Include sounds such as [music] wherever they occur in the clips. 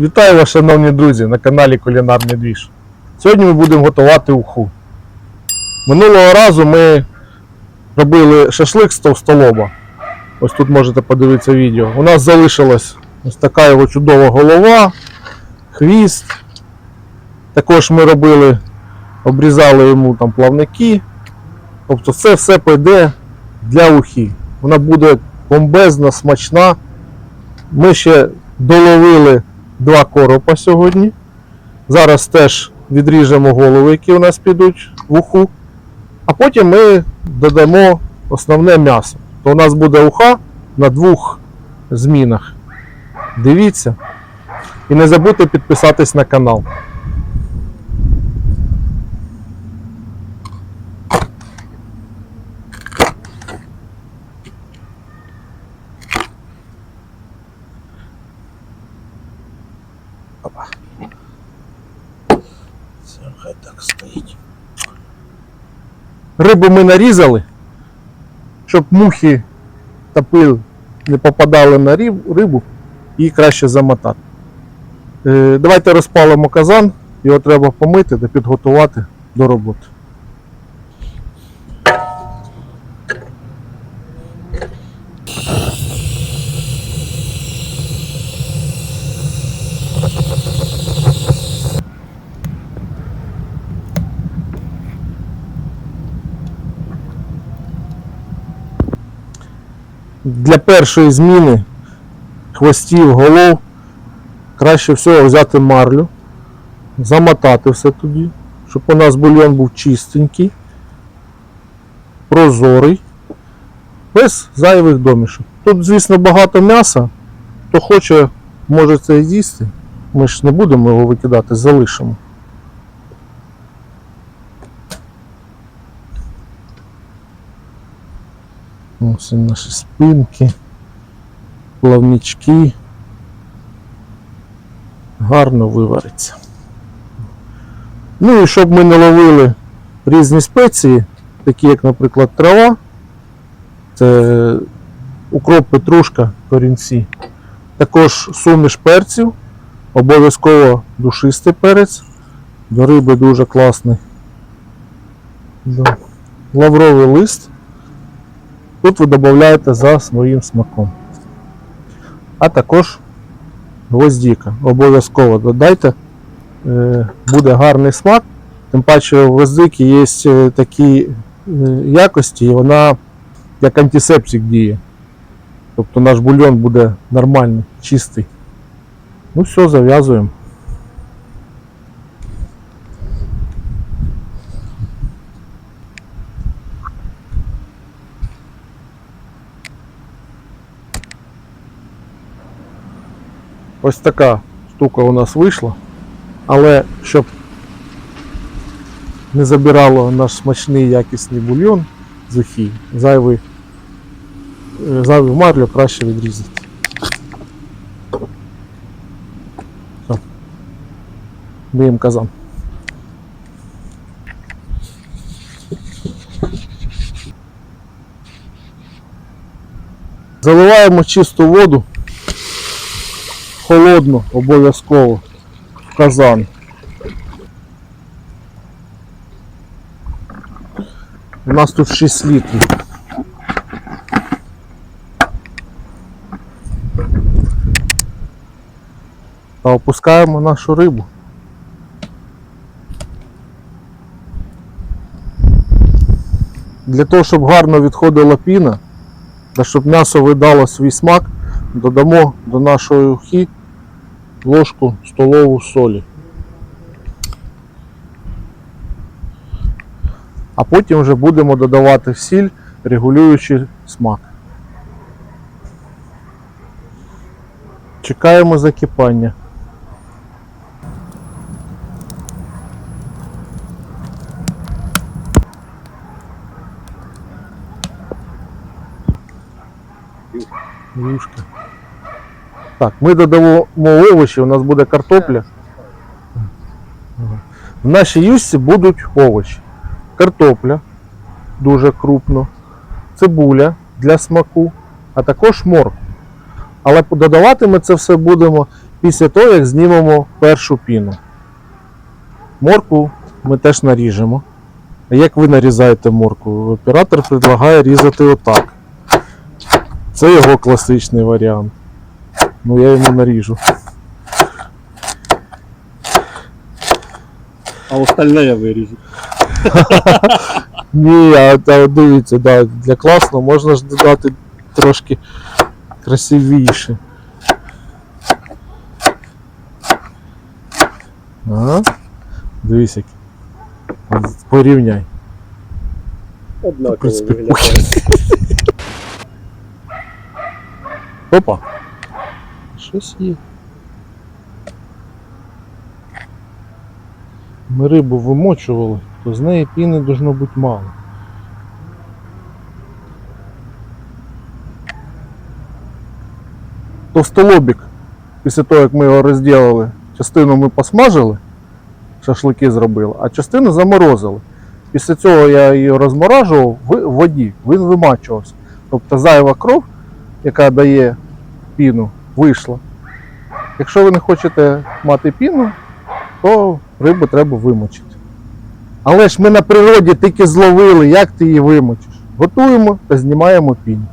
Вітаю вас, шановні друзі, на каналі Кулінарний Двіж. Сьогодні ми будемо готувати уху. Минулого разу ми робили шашлик з товстолоба. Ось тут можете подивитися відео. У нас залишилась ось така його чудова голова, хвіст. Також ми робили, обрізали йому там плавники. Тобто це все пойде для ухи. Вона буде бомбезна, смачна. Ми ще доловили два коропа сьогодні. Зараз теж відріжемо голови, які у нас підуть в уху. А потім ми додамо основне м'ясо. То у нас буде уха на двох змінах. Дивіться. І не забудьте підписатись на канал. Це хай так стоїть. Рибу ми нарізали, щоб мухи та пил не попадали на рибу, і краще замотати. Е, Давайте розпалимо казан, його треба помити та підготувати до роботи. Для першої зміни хвостів, голов краще всього взяти марлю, замотати все тоді, щоб у нас бульйон був чистенький, прозорий, без зайвих домішок. Тут, звісно, багато м'яса, хто хоче, може це і з'їсти. Ми ж не будемо його викидати, залишимо. Ось наші спинки, плавнички. Гарно вивариться. Ну і щоб ми не ловили різні спеції, такі як, наприклад, трава, це укроп, петрушка, корінці. Також суміш перців, обов'язково душистий перець. До риби дуже класний. Лавровий лист. Тут ви додаєте за своїм смаком. А також гвоздіка. Обов'язково додайте. Е, Буде гарний смак. Тим паче у гвоздики є е, такі е, якості, і вона як антисептик діє. Тобто наш бульйон буде нормальний, чистий. Ну все, зав'язуємо. Ось така штука у нас вийшла. Але щоб не забирало наш смачний якісний бульйон з ухи, зайвий, е, марлю краще відрізати. Все. Казан. Заливаємо чисту воду холодну обов'язково в казан. У нас тут 6 літрів. Та опускаємо нашу рибу. Для того, щоб гарно відходила піна, та щоб м'ясо видало свій смак, додамо до нашої ухи ложку столову солі. А потім вже будемо додавати сіль, регулюючи смак. Чекаємо закипання. Юшка. Так, ми додамо овочі, у нас буде картопля. В нашій юшці будуть овочі. Картопля дуже крупно, цибуля для смаку, а також морква. Але додавати ми це все будемо після того, як знімемо першу піну. Морку ми теж наріжемо. А як ви нарізаєте морку? Оператор предлагає різати отак. Це його класичний варіант. Ну я йому наріжу. А остальне я виріжу. [laughs] Ні, а, а дивіться, да, для класно можна ж додати трошки красивіше. Ага. Дивись як. Порівняй. Однаково виглядає. Опа. Щось є. Ми рибу вимочували, то з неї піни должно бути мало. Товстолобік, після того, як ми його розділили, частину ми посмажили, шашлики зробили, а частину заморозили. Після цього я її розморажував в воді, він вимачувався. Тобто зайва кров, яка дає піну, вийшла. Якщо ви не хочете мати піну, то рибу треба вимочити. Але ж ми на природі тільки зловили, як ти її вимочиш. Готуємо та знімаємо пінь.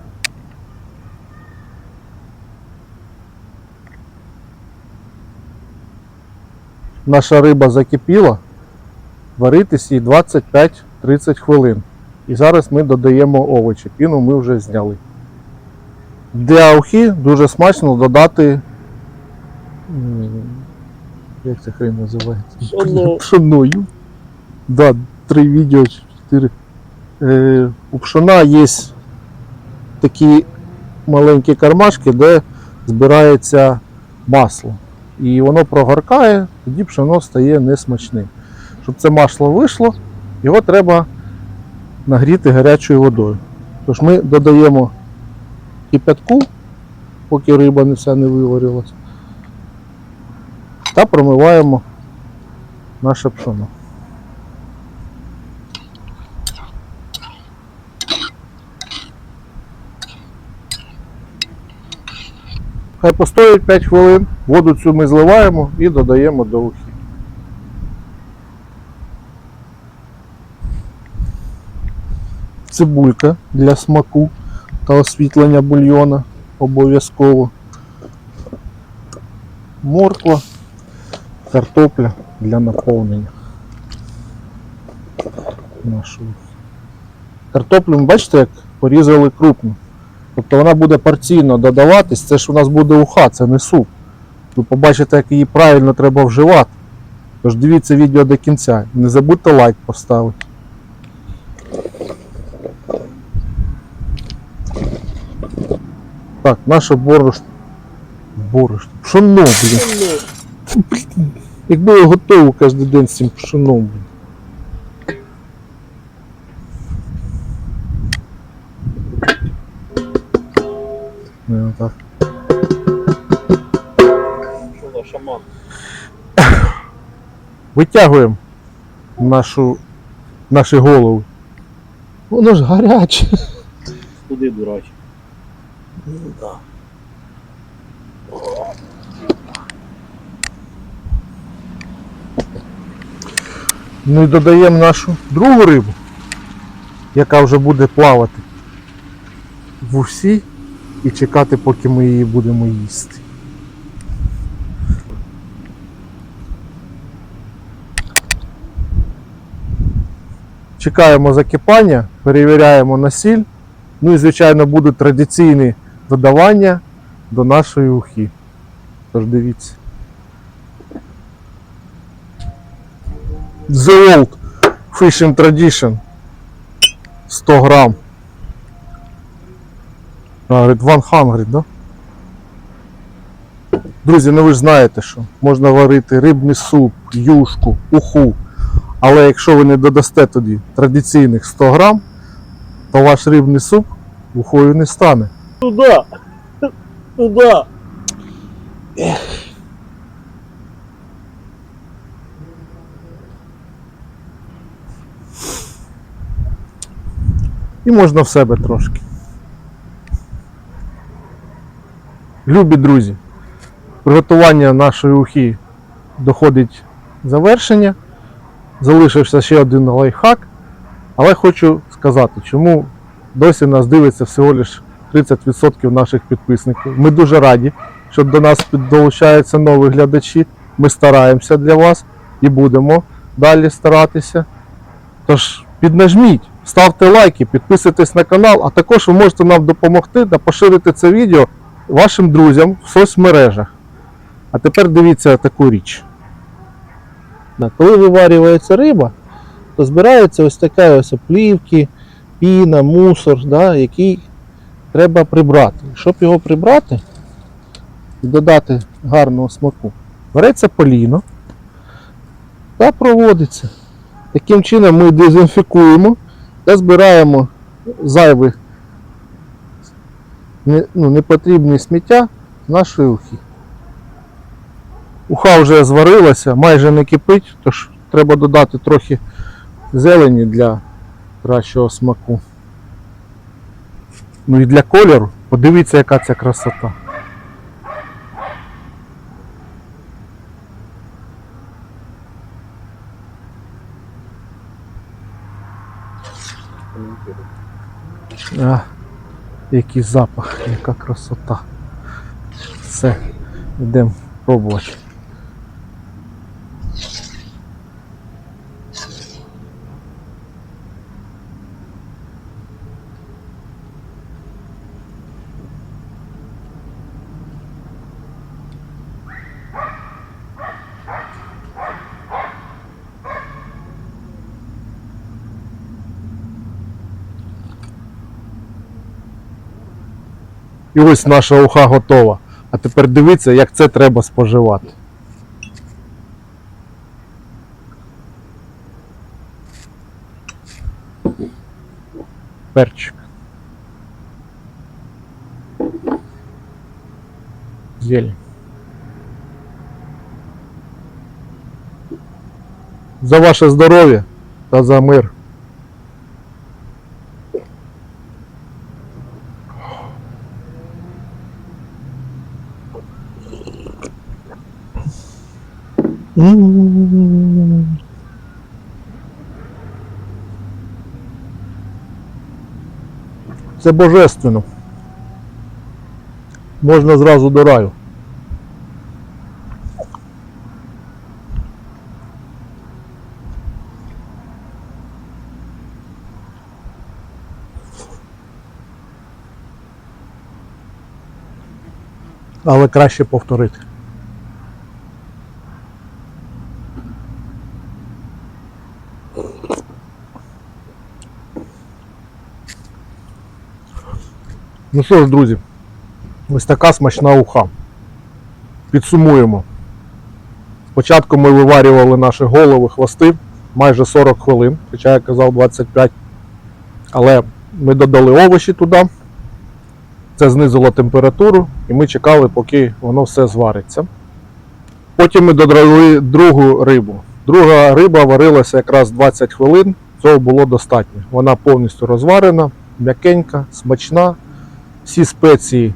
Наша риба закипіла, варитись їй 25-30 хвилин. І зараз ми додаємо овочі. Піну ми вже зняли. Для ухи дуже смачно додати. Як це хрень називається? Пшоно. [laughs] Пшоною. Да, три відео, чотири. Е, у пшона є такі маленькі кармашки, де збирається масло. І воно прогоркає, тоді пшоно стає несмачним. Щоб це масло вийшло, його треба нагріти гарячою водою. Тож ми додаємо кипятку, поки риба не вся не виварилась, та промиваємо наше пшоно. Хай постоїть 5 хвилин, воду цю ми зливаємо і додаємо до ухи. Цибулька для смаку та освітлення бульйона обов'язково. Морква, картопля для наповнення. Нашого. Картоплю, бачите, як порізали крупно. Тобто вона буде порційно додаватись, це ж у нас буде уха, це не суп. Ви побачите, як її правильно треба вживати. Тож дивіться відео до кінця. Не забудьте лайк поставити. Так, наше борошно. Борошно. Пшоно, блін. Якби я готовий кожен день з цим пшоном. блін. Ну, так. Шаман? Витягуємо нашу, наші голови. Воно ж гаряче. Туди дурач. Ну і додаємо нашу другу рибу, яка вже буде плавати в усі і чекати, поки ми її будемо їсти. Чекаємо закипання, перевіряємо на сіль. Ну і, звичайно, будуть традиційні додавання до нашої ухи. Тож дивіться. The Old Fishing Tradition 100 грам. А, говорить, 100, да? Друзі, ну ви ж знаєте, що можна варити рибний суп, юшку, уху. Але якщо ви не додасте тоді традиційних 100 грам, то ваш рибний суп ухою не стане. Туда! Туда! І можна в себе трошки. Любі друзі, Приготування нашої ухи доходить завершення. Залишився ще один лайфхак. Але хочу сказати, чому досі нас дивиться всього лише 30% наших підписників. Ми дуже раді, що до нас долучаються нові глядачі. Ми стараємося для вас і будемо далі старатися. Тож піднажміть, ставте лайки, підписуйтесь на канал, а також ви можете нам допомогти та поширити це відео вашим друзям в соцмережах. А тепер дивіться таку річ. Коли виварюється риба, то збирається ось така ось оплівки, піна, мусор, да, який треба прибрати. Щоб його прибрати і додати гарного смаку, береться поліно та проводиться. Таким чином ми дезінфікуємо та збираємо зайві не, ну, непотрібні сміття з нашої ухи. Уха вже зварилася, майже не кипить, тож треба додати трохи зелені для кращого смаку. Ну і для кольору. Подивіться, яка ця красота. А, який запах, яка красота. Все, йдемо пробувати. І ось наша уха готова. А тепер дивіться, як це треба споживати. Перчик. Зелень. За ваше здоров'я та за мир. Це божественно. Можна зразу до раю. Але краще повторити. Ну що ж, друзі, ось така смачна уха. Підсумуємо. Спочатку ми виварювали наші голови, хвости майже 40 хвилин, хоча я казав 25. Але ми додали овочі туди, це знизило температуру, і ми чекали, поки воно все звариться. Потім ми додали другу рибу. Друга риба варилася якраз 20 хвилин, цього було достатньо. Вона повністю розварена, м'якенька, смачна всі спеції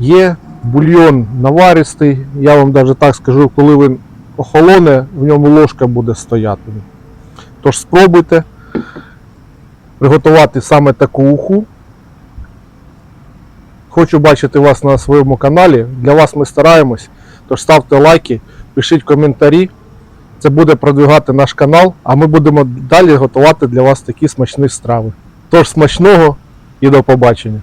є, бульйон наваристий. Я вам навіть так скажу, коли він охолоне, в ньому ложка буде стояти. Тож спробуйте приготувати саме таку уху. Хочу бачити вас на своєму каналі. Для вас ми стараємось. Тож ставте лайки, пишіть коментарі. Це буде продвигати наш канал, а ми будемо далі готувати для вас такі смачні страви. Тож смачного і до побачення!